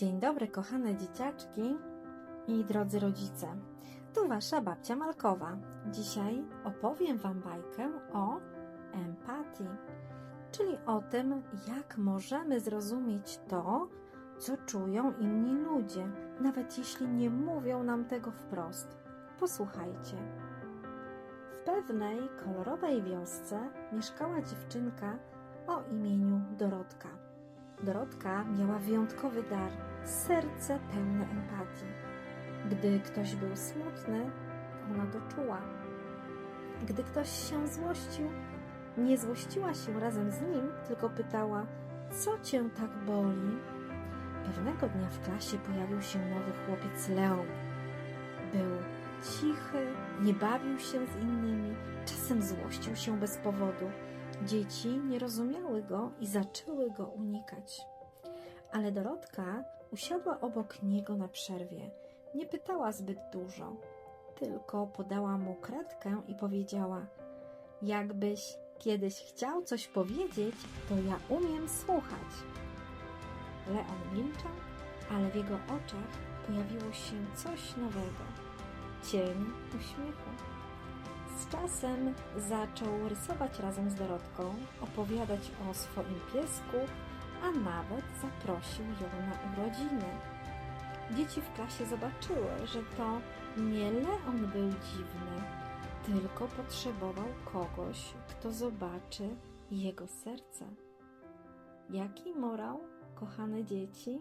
Dzień dobry, kochane dzieciaczki i drodzy rodzice. Tu wasza babcia Malkowa. Dzisiaj opowiem wam bajkę o empatii, czyli o tym, jak możemy zrozumieć to, co czują inni ludzie, nawet jeśli nie mówią nam tego wprost. Posłuchajcie. W pewnej kolorowej wiosce mieszkała dziewczynka o imieniu Dorotka. Dorotka miała wyjątkowy dar serce pełne empatii. Gdy ktoś był smutny, ona to czuła. Gdy ktoś się złościł, nie złościła się razem z nim, tylko pytała: Co cię tak boli? Pewnego dnia w klasie pojawił się nowy chłopiec Leon. Był cichy, nie bawił się z innymi, czasem złościł się bez powodu. Dzieci nie rozumiały go i zaczęły go unikać. Ale Dorotka usiadła obok niego na przerwie. Nie pytała zbyt dużo, tylko podała mu kredkę i powiedziała: Jakbyś kiedyś chciał coś powiedzieć, to ja umiem słuchać. Leon milczał, ale w jego oczach pojawiło się coś nowego cień uśmiechu. Z czasem zaczął rysować razem z Dorotką, opowiadać o swoim piesku, a nawet zaprosił ją na urodziny. Dzieci w klasie zobaczyły, że to nie Leon był dziwny, tylko potrzebował kogoś, kto zobaczy jego serce. Jaki morał, kochane dzieci?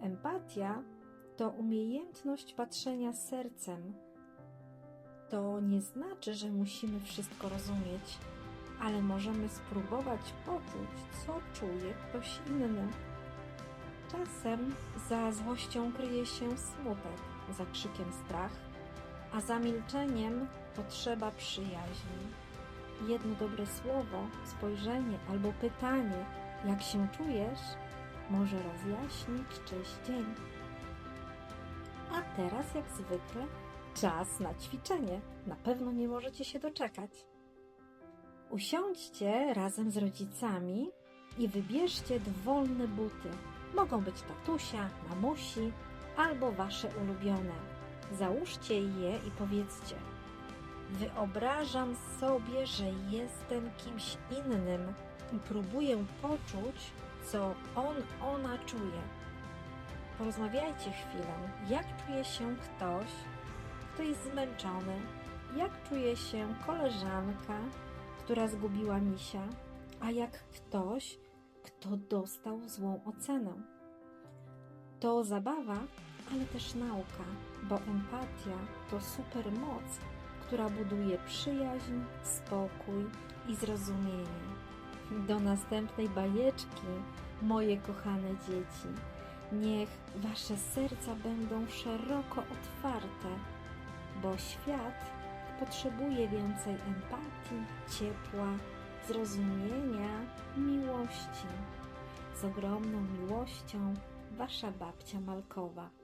Empatia to umiejętność patrzenia sercem. To nie znaczy, że musimy wszystko rozumieć, ale możemy spróbować poczuć, co czuje ktoś inny. Czasem za złością kryje się smutek, za krzykiem strach, a za milczeniem potrzeba przyjaźni. Jedno dobre słowo, spojrzenie albo pytanie, jak się czujesz, może rozjaśnić czyjś dzień. A teraz, jak zwykle, czas na ćwiczenie. Na pewno nie możecie się doczekać. Usiądźcie razem z rodzicami i wybierzcie dowolne buty. Mogą być tatusia, mamusi albo wasze ulubione. Załóżcie je i powiedzcie: Wyobrażam sobie, że jestem kimś innym i próbuję poczuć, co on, ona czuje. Porozmawiajcie chwilę, jak czuje się ktoś, jest zmęczony, jak czuje się koleżanka, która zgubiła misia, a jak ktoś, kto dostał złą ocenę. To zabawa, ale też nauka, bo empatia to supermoc, która buduje przyjaźń, spokój i zrozumienie. Do następnej bajeczki, moje kochane dzieci. Niech wasze serca będą szeroko otwarte, bo świat potrzebuje więcej empatii, ciepła, zrozumienia, miłości. Z ogromną miłością, wasza babcia Malkowa.